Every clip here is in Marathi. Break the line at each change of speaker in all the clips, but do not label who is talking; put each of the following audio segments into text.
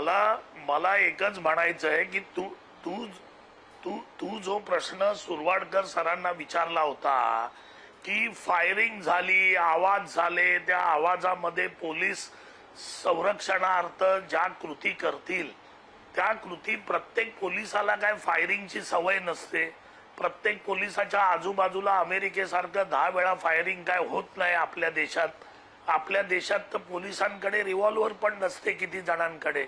मला मला एकच म्हणायचं आहे की तू तू तू तू जो प्रश्न सुरवाडकर सरांना विचारला होता की फायरिंग झाली आवाज झाले त्या आवाजामध्ये पोलीस संरक्षणार्थ ज्या कृती करतील त्या कृती प्रत्येक पोलिसाला काय फायरिंगची सवय नसते? प्रत्येक पोलिसाच्या आजूबाजूला अमेरिकेसारखं दहा वेळा फायरिंग काय होत नाही आपल्या देशात? आपल्या देशात तर पोलिसांकडे रिव्हॉल्वर पण नसते किती जणांकडे.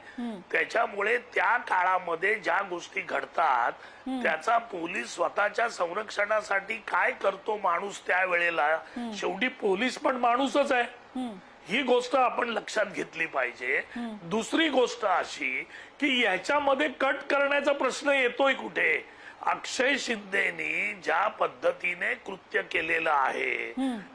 त्याच्यामुळे त्या काळामध्ये ज्या गोष्टी घडतात त्याचा पोलीस स्वतःच्या संरक्षणासाठी काय करतो माणूस त्या वेळेला? शेवटी पोलीस पण माणूसच आहे. ही गोष्ट आपण लक्षात घेतली पाहिजे. दुसरी गोष्ट अशी की याच्यामध्ये कट करण्याचा प्रश्न येतोय कुठे? अक्षय शिंदेनी ज्या पद्धतीने कृत्य केलेलं आहे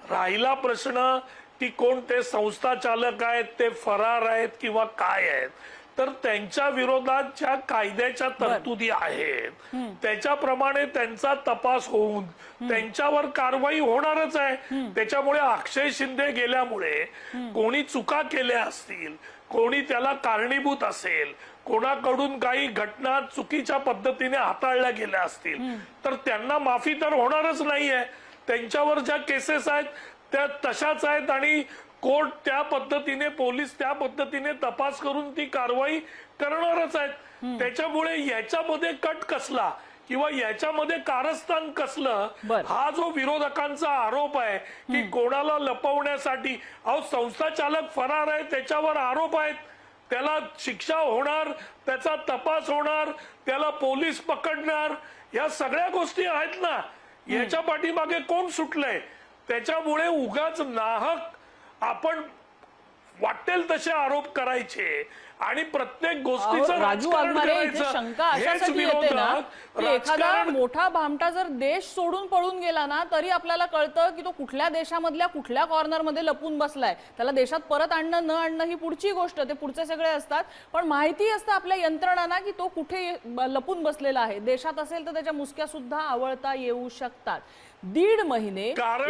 राहिला प्रश्न की कोण? ते संस्था चालक आहेत ते फरार आहेत किंवा काय आहेत? तर त्यांच्या विरोधात ज्या कायद्याच्या तरतुदी आहेत त्याच्याप्रमाणे त्यांचा तपास होऊन त्यांच्यावर कारवाई होणारच आहे. त्याच्यामुळे अक्षय शिंदे गेल्यामुळे कोणी चुका केल्या असतील कोणी त्याला कारणीभूत असेल कोणाकडून काही घटना चुकीच्या पद्धतीने हाताळल्या गेल्या असतील तर त्यांना माफी तर होणारच नाहीये. त्यांच्यावर ज्या केसेस आहेत त्या तशाच आहेत आणि कोर्ट त्या पद्धतीने पोलीस त्या पद्धतीने तपास करून ती कारवाई करणारच आहेत. त्याच्यामुळे याच्यामध्ये कट कसला किंवा याच्यामध्ये कारस्थान कसलं. हा जो विरोधकांचा आरोप आहे की कोणाला लपवण्यासाठी अहो संस्था चालक फरार आहे त्याच्यावर आरोप आहेत. त्याला शिक्षा होणार त्याचा तपास होणार त्याला पोलीस पकडणार या सगळ्या गोष्टी आहेत ना. याच्या पाठीमागे कोण सुटलंय? त्याच्यामुळे उगाच नाहक आपण वाटेल तसे आरोप करायचे. आणि प्रत्येक गोष्टीचं
राजू
राजकारण
वाघमारे इथे
करायचं.
शंका अशासाठी येते ना की एखादा मोठा भामटा जर देश सोडून पळून गेला ना तरी आपल्याला कळतं की तो कुठल्या देशामधल्या कुठल्या कॉर्नरमध्ये लपून बसलाय त्याला देशात परत आणणं न आणणं ही पुढची गोष्ट ते पुढचे सगळे असतात पण माहिती असतं आपल्या यंत्रणांना की तो कुठे लपून बसलेला आहे देशात असेल तर त्याच्या मुसक्या सुद्धा आवळता येऊ शकतात दीड महिने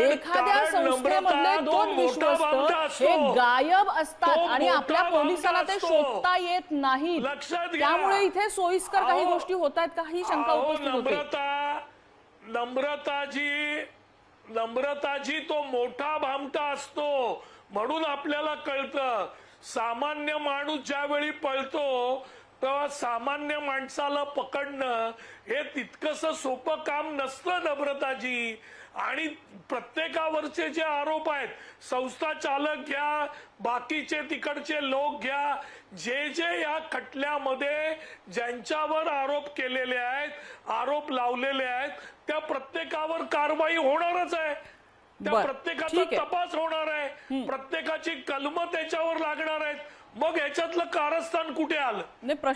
एखाद्या संस्थेमधले दोन विश्वस्त. हे गायब असतात आणि आपल्या पोलिसांना ते
असतो.
शोधता येत
लक्षात घ्या.
त्यामुळे इथे सोयीस्कर काही
अहो,
गोष्टी होत आहेत काही शंका
अहो,
उपस्थित होते
नम्रता नम्रताजी नम्रताजी तो मोठा भामटा असतो म्हणून आपल्याला कळतं. सामान्य माणूस ज्यावेळी पळतो तेव्हा सामान्य माणसाला पकडणं हे तितकस सोपं काम नसतं नम्रताजी. आणि प्रत्येकावरचे जे आरोप आहेत संस्था चालक घ्या बाकीचे तिकडचे लोक घ्या जे जे या खटल्यामध्ये ज्यांच्यावर आरोप केलेले आहेत आरोप लावलेले आहेत त्या प्रत्येकावर कारवाई होणारच आहे. त्या प्रत्येकाचा. तपास होणार आहे. प्रत्येकाची कलम त्याच्यावर लागणार आहेत. मग ह्याच्यातलं कारस्थान कुठे आलं?